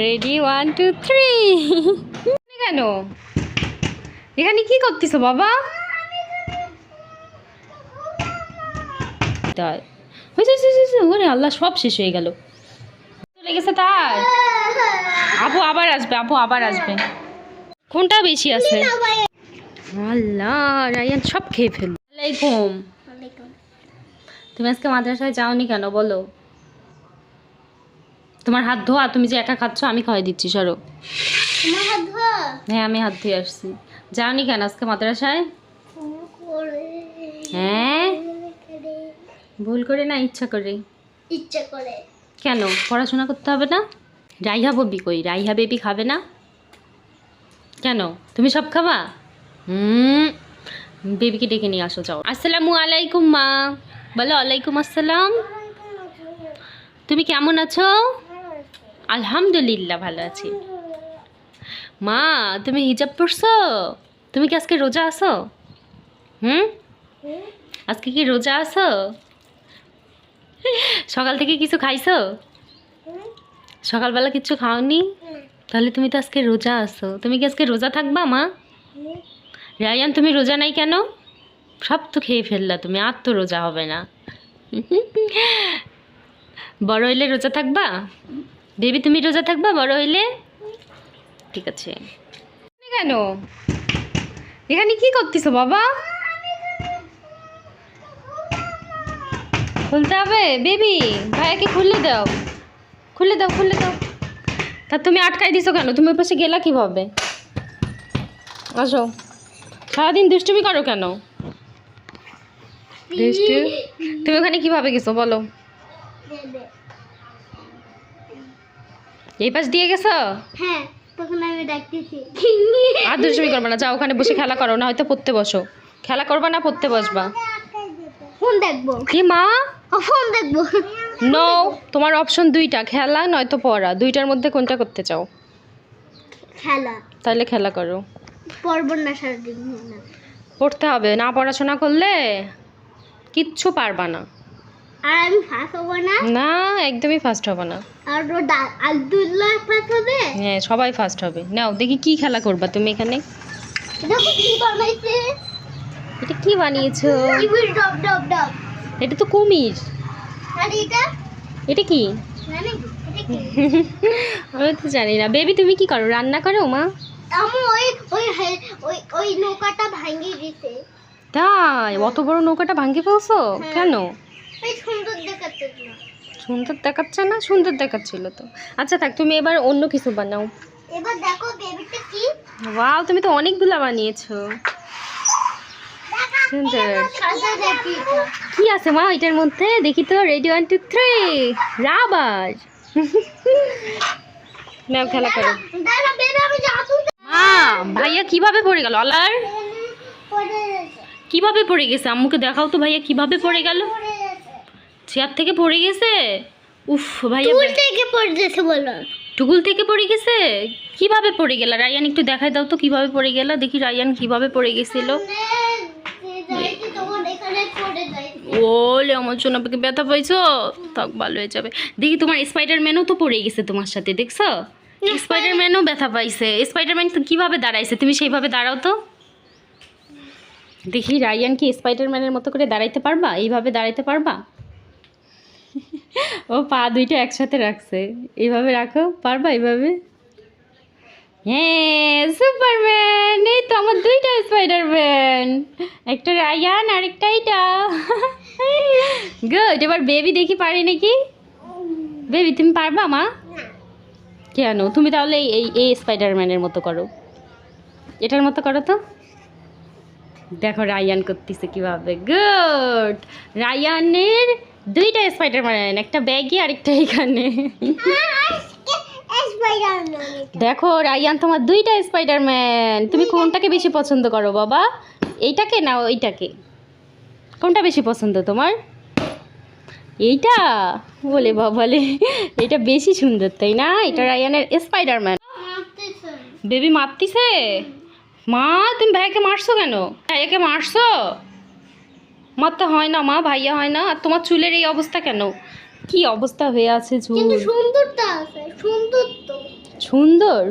Ready one two three কেন? এখানে কি করতেছো বাবা? তাই। ওরে আল্লাহ সব শেষ হয়ে গেল। চলে গেছে তার? আপু আবার আসবে আপু আবার আসবে। কোনটা বেশি আছে? আল্লাহ রায়ান সব খেয়ে ফেল আলাইকুম। তুমি আজকে মাদ্রাসায় যাওনি কেন? বলো। তোমার হাত ধোয়া তুমি যে একা খাচ্ছ আমি খাওয়াই দিচ্ছি সরো। হ্যাঁ আমি হাত ধুয়ে আসছি। যাওনি কেন আজকে মাদ্রাসায়? হ্যাঁ? ভুল করে না ইচ্ছা করে। ইচ্ছা করে। কেন? পড়াশোনা করতে হবে না? রাইহা ববি কই? রাইহা বেবি খাবে না? কেন? তুমি সব খাবা? হুম। বেবিকে ডেকে নিয়ে আসো যাও। আসসালামু আলাইকুম মা। বলো আলাইকুম আসসালাম। তুমি কেমন আছো? আলহামদুলিল্লাহ, ভালো আছি। মা, তুমি হিজাব পড়ছো তুমি কি আজকে রোজা আছো? হুম? আজকে কি রোজা আছো? সকাল থেকে কিছু খাইছো? সকালবেলা কিছু খাওনি? তাহলে তুমি তো আজকে রোজা আছো। তুমি কি আজকে রোজা থাকবা, মা? রায়ান, তুমি রোজা নাই কেন? সব তো খেয়ে ফেললা তুমি, আর তো রোজা হবে না। বড় হইলে রোজা থাকবা? বেবি তুমি রোজা থাকবা? বড় হইলে? ঠিক আছে। কেন? এখানে কি করতেছো বাবা? খুলতে হবে? বেবি ভাইয়াকে খুলে দাও। খুলে দাও খুলে দাও। তা তুমি আটকাই দিছো কেন? তুমি ওই পাশে গেলা কীভাবে? আসো। সারাদিন দুষ্টুমি করো কেন? তুমি ওখানে কীভাবে গেছো? বলো। এই পাশ দিয়ে গেছো? হ্যাঁ তখন আমি ডাকতেছি। আর দুষ্টুমি করবে না যাও ওখানে বসে খেলা করো না হয়তো পড়তে বসো। খেলা করবা না পড়তে বসবা। ফোন দেখব। কি মা? ফোন দেখব। নো তোমার অপশন দুইটা খেলা নয়তো পড়া। দুইটার মধ্যে কোনটা করতে চাও? খেলা। তাহলে খেলা করো। পড়ব না সারাদিন না। পড়তে হবে না পড়াশোনা করলে কিচ্ছু পারবা না। আর আমি ফাঁস হব না? না একদমই ফার্স্ট হবে না। আর আব্দুল্লাহ ফাঁস হবে? হ্যাঁ সবাই ফার্স্ট হবে। নাও দেখি কি খেলা করবা তুমি এখানে। দেখো কি বানাইছে। এটা কি বানিয়েছো? ইবির ডব ডব ডব। এটা তো কুমির। আর এটা? এটা কি? আমি তো জানি না। বেবি তুমি কি করো? রান্না করো মা? আমি ওই ওই ওই ওই নৌকাটা ভাঙিয়ে দিছে। তাই? অত বড় নৌকাটা ভাঙে ফেলছো? হ্যাঁ। কেন? সুন্দর দেখাচ্ছে না। সুন্দর দেখাচ্ছে দেখাচ্ছিল তো। আচ্ছা থাক তুমি এবার অন্য কিছু বানাও। এবার দেখো বেবিটা কি? ওয়াও তুমি তো অনেকগুলা বানিয়েছো। সুন্দর। কি আছে মা এটার মধ্যে? দেখি তো ready one two three rubber. নাও খেলা করো। দাঁড়া বেবি আমি জাদু মা ভাইয়া কীভাবে পড়ে গেল? অলার পড়ে কীভাবে পড়ে গেছে? আম্মুকে দেখাও তো ভাইয়া কীভাবে পড়ে গেল? চেয়ার থেকে পড়ে গেছে? উফ ভাইয়া টুল থেকে পড়ে গেছে বলো। টুকুল থেকে পড়ে গেছে? কীভাবে পড়ে গেল? রায়ান একটু দেখাই দাও তো কীভাবে পড়ে গেল? দেখি রায়ান কীভাবে পড়ে গেছিল। যাইতে তখন এখানে ওলে আমার জন্য আপনাকে ব্যথা পাইছো? ভালো হয়ে যাবে। দেখি তোমার স্পাইডারম্যানও তো পড়ে গেছে তোমার সাথে দেখছ? স্পাইডারম্যানও ব্যথা পাইছে। স্পাইডারম্যান তো কীভাবে দাঁড়াইছে? তুমি সেইভাবে দাঁড়াও তো। দেখি রায়ান কি স্পাইডারম্যানের মতো করে দাঁড়াইতে পারবা? এইভাবে দাঁড়াইতে পারবা? ও পা দুইটা একসাথে রাখছে। এইভাবে রাখো, পারবা এইভাবে? হ্যাঁ সুপারম্যান, এই তো আমার দুইটা স্পাইডারম্যান। একটা রায়ান আর একটা এইটা গুড, এবার বেবি দেখি পারি নাকি? বেবি, তুমি পারবা, মা? কেন? তুমি তাহলে এই- এই স্পাইডারম্যানের মতো করো। এটার মতো করো তো। দেখো রায়ান করতেছে কীভাবে। গুড, রায়ানের দুইটা স্পাইডারম্যান একটা ব্যাগে আর একটা এখানে। দেখো রায়ান তোমার দুইটা স্পাইডারম্যান তুমি কোনটাকে বেশি পছন্দ করো বাবা? এইটাকে না ওইটাকে? কোনটা বেশি পছন্দ তোমার? এইটা? বলে বাবালে এটা বেশি সুন্দর তাই না? এটা রায়ানের স্পাইডারম্যান বেবি মারতিছে? মা তুমি ভাইয়াকে মারছো কেন? ভাইয়াকে মারছো? মারতে হয় না মা ভাইয়া হয় না। আর তোমার চুলের এই অবস্থা কেন? কি অবস্থা হয়ে আছে চুল কিন্তু সুন্দরটা আছে সুন্দর তো। সুন্দর?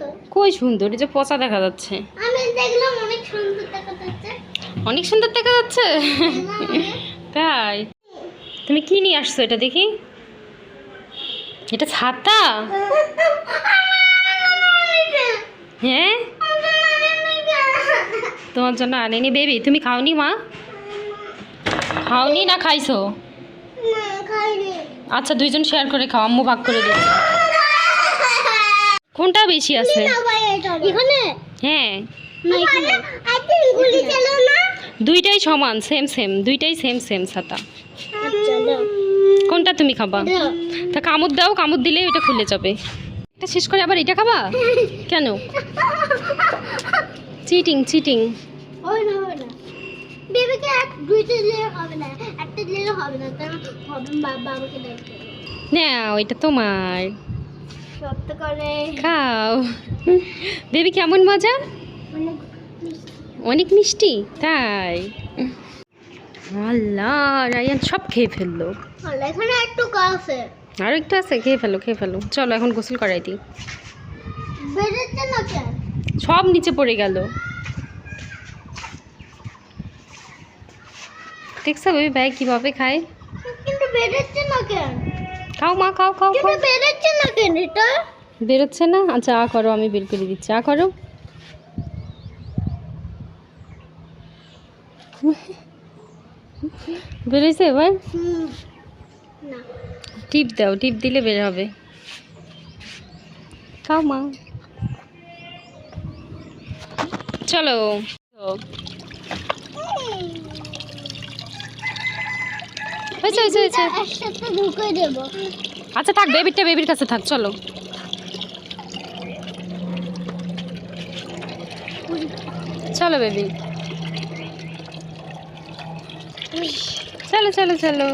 তো। কই সুন্দর? এই যে পচা দেখা যাচ্ছে। আমি দেখলাম অনেক সুন্দর দেখা যাচ্ছে। অনেক সুন্দর দেখা যাচ্ছে? তাই? তুমি কি নিয়ে আসছো এটা দেখি? এটা ছাতা? হ্যাঁ? তোমার জন্য আনেনি বেবি তুমি খাওনি মা? খাওনি না খাইছো? না খাইনি। আচ্ছা দুইজন শেয়ার করে খাও আম্মু ভাগ করে দিচ্ছি। কোনটা বেশি আছে? এখানে? হ্যাঁ। না এখানে? গুলি চলো না। দুইটাই সমান সেম সেম দুইটাই সেম সেম ছাতা কোনটা তুমি খাবা? তা কামড় দাও কামড় দিলেই ওটা খুলে যাবে। এটা শেষ করে আবার এটা খাবা? কেন? চিটিং চিটিং ওই না। বেবিকে এক দুইটা দিলে হবে না একটা দিলে হবে না কারণ বাবাকে দেখতে না ওইটা তোমার। সত্য করে। খাও। বেবি কেমন মজা? অনেক মিষ্টি। তাই। আল্লাহ রায়ান সব খেয়ে ফেলল। এখানে একটু আছে। আরও একটু আছে খেয়ে ফেলো খেয়ে ফেলো। চলো এখন গোসল করাই দিই। সব নিচে পড়ে গেল। দেখছ বেবি ভাই কীভাবে খায়? কিন্তু বেরোচ্ছে না কেন? খাও মা খাও খাও বেরোচ্ছে না কেন এটা? বেরোচ্ছে না? আচ্ছা আ করো আমি বের করে দিচ্ছি। আ করো। বেরোইছে এবার? টিপ দাও টিপ দিলে বের হবে। খাও মা। চলো। হয়েছে হয়েছে হয়েছে। একসাথে ঢুকে দেবো। আচ্ছা থাক বেবিটা বেবির কাছে থাক চলো। চলো বেবি চলো চলো চলো।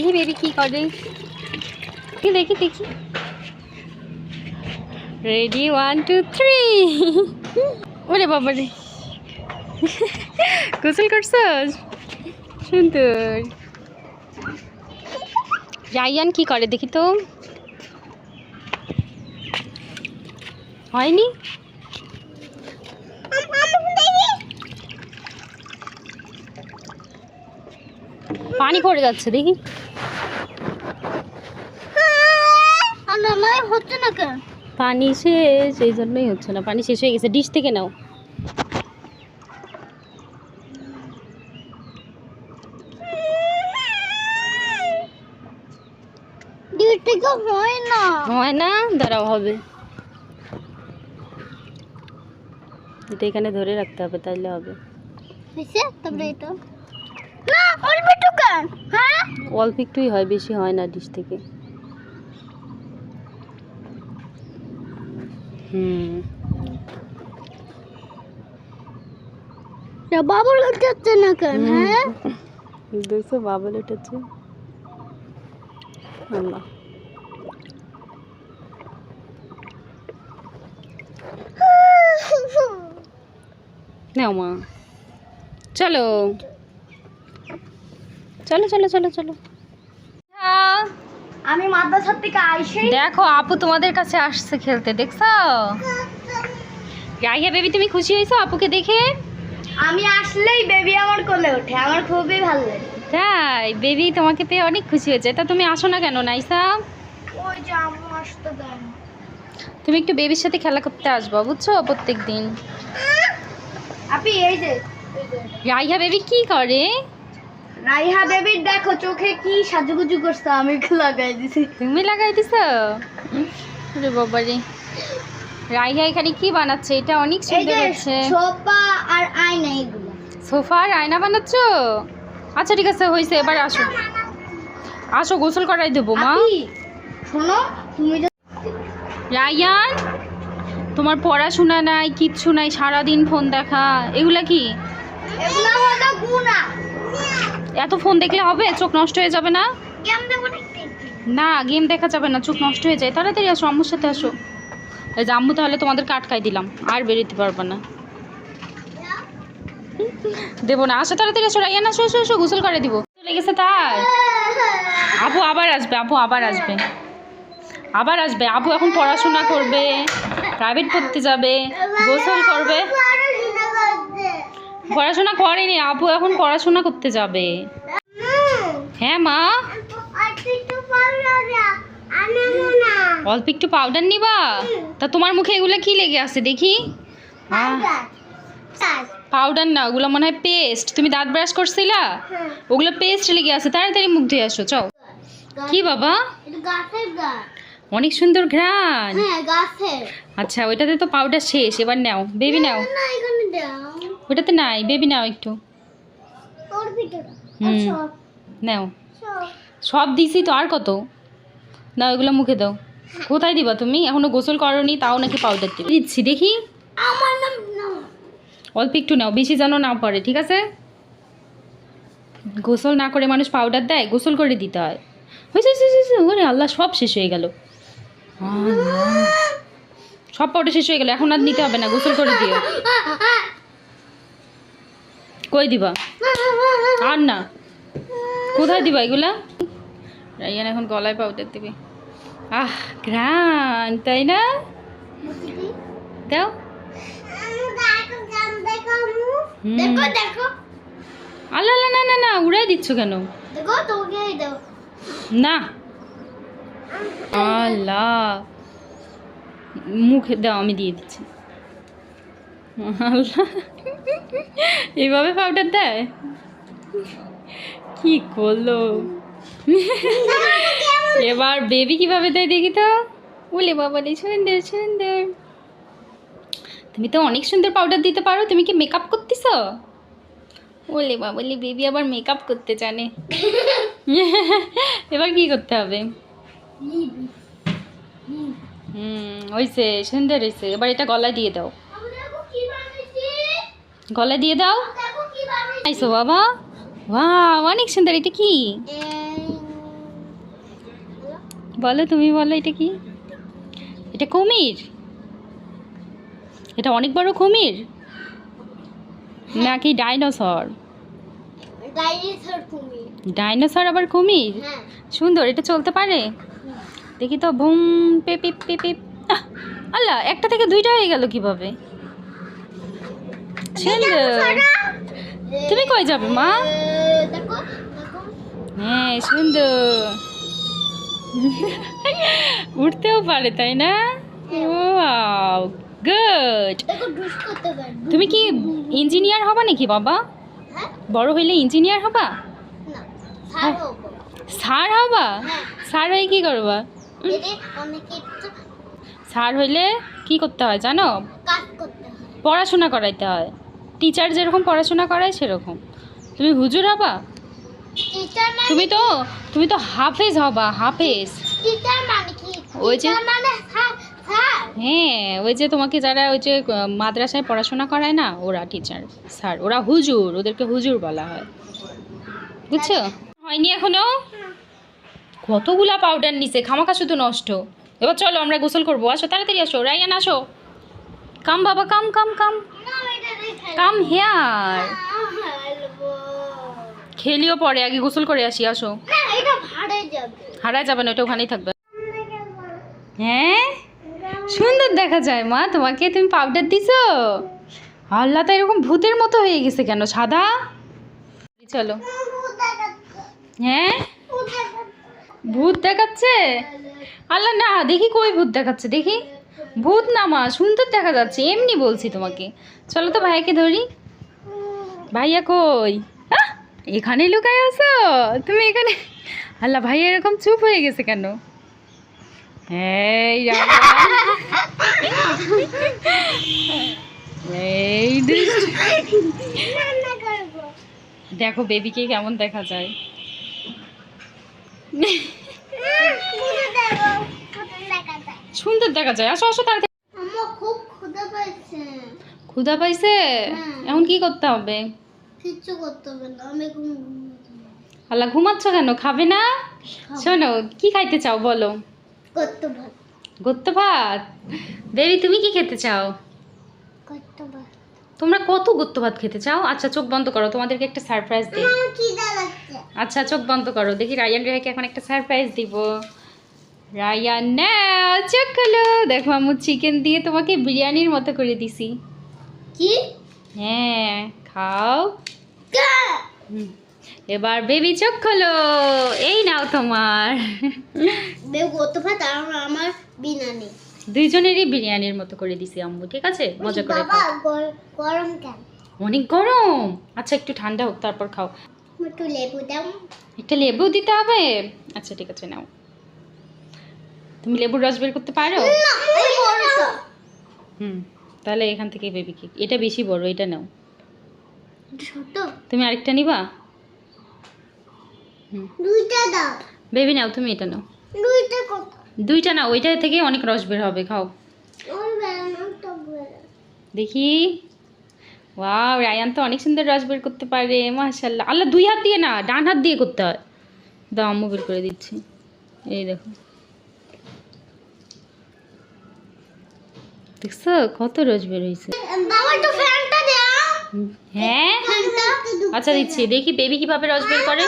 এই বেবি কি করে? কি দেখি দেখি। রেডি ওয়ান টু থ্রি ওরে বাবা রে। গোসল করছ? সুন্দর। রায়ান কি করে দেখি তো? হয়নি? পানি পড়ে যাচ্ছে দেখি। না হচ্ছে না কেন? পানি শেষ এই জন্যই হচ্ছে না। পানি শেষ হয়ে গেছে। ডিশ থেকে নাও দুই থেকে হয় না? দাঁড়াও হবে। এটা এখানে ধরে রাখতে হবে তাইলে হবে। অল্প হ্যাঁ? অল্প একটুই হয় বেশি হয় না ডিশ থেকে। হুম। বাবুল উঠাচ্ছে না কেন হ্যাঁ? দেখছ বাবল উঠেছে? আল্লাহ। নাও মা। চলো। চলো চলো চলো চলো। আমি মাদ্রাসার থেকে আইসে। দেখো আপু তোমাদের কাছে আসছে খেলতে দেখছ? রাইয়া বেবি তুমি খুশি হয়েছো আপুকে দেখে? আমি আসলেই বেবি আমার কোলে ওঠে আমার খুবই ভালো লাগে। তাই বেবি তোমাকে পেয়ে অনেক খুশি হয়েছে। তা তুমি আসো না কেন নাইসা? ওই যে আম্মু আসতে দেয়। তুমি একটু বেবির সাথে খেলা করতে আসবা বুঝছ? প্রত্যেক দিন আপনি এই যে। রাইয়া বেবি কি করে? রাইহা বেবির দেখো চোখে কি সাজুগুজু করছে আমি লাগাই দিছি। তুমি লাগাই দিছ? রে বাবা রে রাইয়া এখানে কি বানাচ্ছে? এটা অনেক সুন্দর হচ্ছে। সোফা আর আয়না এগুলো। সোফার আয়না বানাচ্ছো? আচ্ছা ঠিক আছে হয়েছে এবার আসো। আসো গোসল করাই দেবো মা। আপি শোনো তুমি যে রায়ান তোমার পড়াশোনা নাই কিচ্ছু নাই সারাদিন ফোন দেখা। এগুলা কি? এত ফোন দেখলে হবে? চোখ নষ্ট হয়ে যাবে না? না গেম দেখা যাবে না চোখ নষ্ট হয়ে যায়। তাড়াতাড়ি আসো আম্মুর সাথে আসো। এই আম্মু তাহলে তোমাদেরকে আটকাই দিলাম আর বেরোতে পারবে না। দেবো না আসো তাড়াতাড়ি আসো রাইয়ান আসো আসো আসো গোসল করে দিব। চলে গেছে তার। আপু আবার আসবে আপু আবার আসবে। আবার আসবে আবু এখন পড়াশোনা করবে। প্রাইভেট পড়তে যাবে গোসল করবে পড়াশোনা করেনি আপু এখন পড়াশোনা করতে যাবে হ্যাঁ মা। অল্প একটু পাউডার নিবা তা তোমার মুখে এগুলো কি লেগে আছে দেখি পাউডার। না ওগুলো মনে হয় পেস্ট তুমি দাঁত ব্রাশ করছিলা। ওগুলো পেস্ট লেগে আছে তাড়াতাড়ি মুখ ধুয়ে আসো চাও কি বাবা। অনেক সুন্দর ঘ্রাণ হ্যাঁ আচ্ছা ওইটাতে তো পাউডার শেষ এবার নাও বেবি নাও ওটাতে নাই বেবি নাও একটু হুম। নাও সব দিছি তো আর কত না এগুলো মুখে দাও কোথায় দিবা তুমি এখনও গোসল করনি তাও নাকি পাউডার দিবে দিচ্ছি দেখি অল্প একটু নাও বেশি যেন না পড়ে ঠিক আছে গোসল না করে মানুষ পাউডার দেয় গোসল করে দিতে হয়। ওরে আল্লাহ সব শেষ হয়ে গেল। সব পাউডার শেষ হয়ে গেল এখন আর নিতে হবে না গোসল করে দিও। কই দিবা? আর না। কোথায় দিবা এগুলা? রাইয়ান এখন গলায় পাউডার দিবি। আহ ঘ্রাণ তাই না? দাও। আল্লাহ না না না উড়াই দিচ্ছ কেন? না। আল্লাহ। মুখে দাও, আমি দিয়ে দিচ্ছি। আল্লাহ। এইভাবে পাউডার দেয়? কি করল? এবার বেবি কীভাবে দেয় দেখি তো? বলে বাবা সুন্দর সুন্দর। তুমি তো অনেক সুন্দর পাউডার দিতে পারো, তুমি কি মেকআপ করতেছ? বলে বাবলি বেবি আবার মেকআপ করতে জানে। এবার কি করতে হবে? হুম হয়েছে সুন্দর হয়েছে এবার এটা গলায় দিয়ে দাও। গলায় দিয়ে দাও। আইসো বাবা। ওয়া অনেক সুন্দর এটা কি? বলো তুমি বলো এটা কি? এটা কুমির। এটা অনেক বড় কুমির। নাকি ডাইনোসর? ডাইনোসর ডাইনোসর আবার কুমির? হ্যাঁ। সুন্দর এটা চলতে পারে? দেখি তো বুম পেপি পেপি আল্লাহ একটা থেকে দুইটা হয়ে গেল কীভাবে? তুমি কই যাবে মা? হ্যাঁ সুন্দর। উঠতেও পারে তাই না? Wow good. তুমি কি ইঞ্জিনিয়ার হবা নাকি বাবা? হ্যাঁ। বড় হইলে ইঞ্জিনিয়ার হবা? ছাড়ো স্যার হবা? হ্যাঁ। স্যার হয়ে কি করবা? স্যার হইলে কি করতে হয় জানো? পড়াশোনা করাইতে হয়। টিচার যেরকম পড়াশোনা করায় সেরকম। তুমি হুজুর হবা? মানে তুমি তো তুমি তো হাফেজ হবা হাফেজ। মানে ওই যে- মানে হ্যাঁ ওই যে তোমাকে যারা ওই যে মাদ্রাসায় পড়াশোনা করায় না ওরা টিচার স্যার। ওরা হুজুর ওদেরকে হুজুর বলা হয়। বুঝছ? হয়নি এখনও? কতগুলা পাউডার নিছে? খামাখা শুধু নষ্ট। এবার চলো আমরা গোসল করব। আসো, তাড়াতাড়ি আসো। রায়ান আসো। কাম বাবা, কাম কাম কাম। Come here. খেলিও পরে, আগে গোসল করে আসি, আসো। হারায় যাবে না ওটা ওখানেই থাকবে। হ্যাঁ? সুন্দর দেখা যায়, মা। তোমাকে তুমি পাউডার দিছো? আল্লাহ, তো এরকম ভূতের মতো হয়ে গেছে কেন? সাদা? চলো। হ্যাঁ? ভূত দেখাচ্ছে? আল্লাহ না দেখি কই ভূত দেখাচ্ছে দেখি। ভূত না মা সুন্দর দেখা যাচ্ছে এমনি বলছি তোমাকে। চলো তো ভাইয়াকে ধরি। ভাইয়া কই? এখানে লুকায় আছো? তুমি এখানে? আল্লাহ ভাইয়া এরকম চুপ হয়ে গেছে কেন? এই দেখো বেবিকে কেমন দেখা যায় খুঁজে দেবো কোথায় দেখা যায় সুন্দর দেখা যায়। আসো আসো তাড়াতাড়ি। খুব ক্ষুধা পাইছে? ক্ষুধা পাইছে হ্যাঁ। এখন কি করতে হবে? কিচ্ছু করতে হবে না আমি আল্লাহ ঘুমাচ্ছ কেন? খাবে না? শোনো কি খাইতে চাও বলো? করতে ভাত। গত্ত ভাত? বেবি তুমি কি খেতে চাও? করতে ভাত। তোমরা কত গত্ত ভাত খেতে চাও? আচ্ছা চোখ বন্ধ করো তোমাদেরকে একটা সারপ্রাইজ দিই। আচ্ছা চোখ বন্ধ করো দেখি রায়ান রেহাকে এখন একটা সারপ্রাইজ দিব। রায়ান চোখ খোলো। দেখো আম্মু চিকেন দিয়ে তোমাকে বিরিয়ানির মতো করে দিছি। কি? হ্যাঁ খাও। এবার বেবি চোখ খোলো। এই নাও তোমার। আমার বিনা নেই। দুইজনেরই বিরিয়ানির মতো করে দিছি আম্মু ঠিক আছে? মজা করে খাও। গরম কেন? অনেক গরম। আচ্ছা একটু ঠান্ডা হোক তারপর খাও। একটু লেবু দাও। একটা লেবু দিতে হবে? আচ্ছা ঠিক আছে নাও। তুমি লেবুর রস বের করতে পারো। হুম তাহলে এখান থেকে বেবি কেক এটা বেশি বড় এটা নাও। তুমি আরেকটা নিবা? হুম। দুইটা দাও। বেবি নাও তুমি এটা নাও। দুইটা দুইটা না ওইটা থেকে অনেক রস বের হবে খাও। দেখি। ওয়াও রায়ান তো অনেক সুন্দর রস বের করতে পারে মাশাল্লাহ আল্লাহ দুই হাত দিয়ে না ডান হাত দিয়ে করতে হয়। দাও আম্মু বের করে দিচ্ছি। এই দেখো। দেখছ? কত রস বের হয়েছে হ্যাঁ? আচ্ছা দিচ্ছি। দেখি বেবি কীভাবে রস বের করে?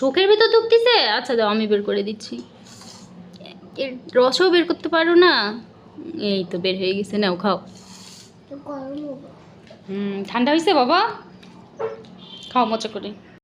চোখের ভিতর ঢুকতেছে? আচ্ছা দাও আমি বের করে দিচ্ছি। এর রসও বের করতে পারো না। এই তো বের হয়ে গেছে নাও খাও। হুম ঠান্ডা হয়েছে বাবা? খাও মজা করে।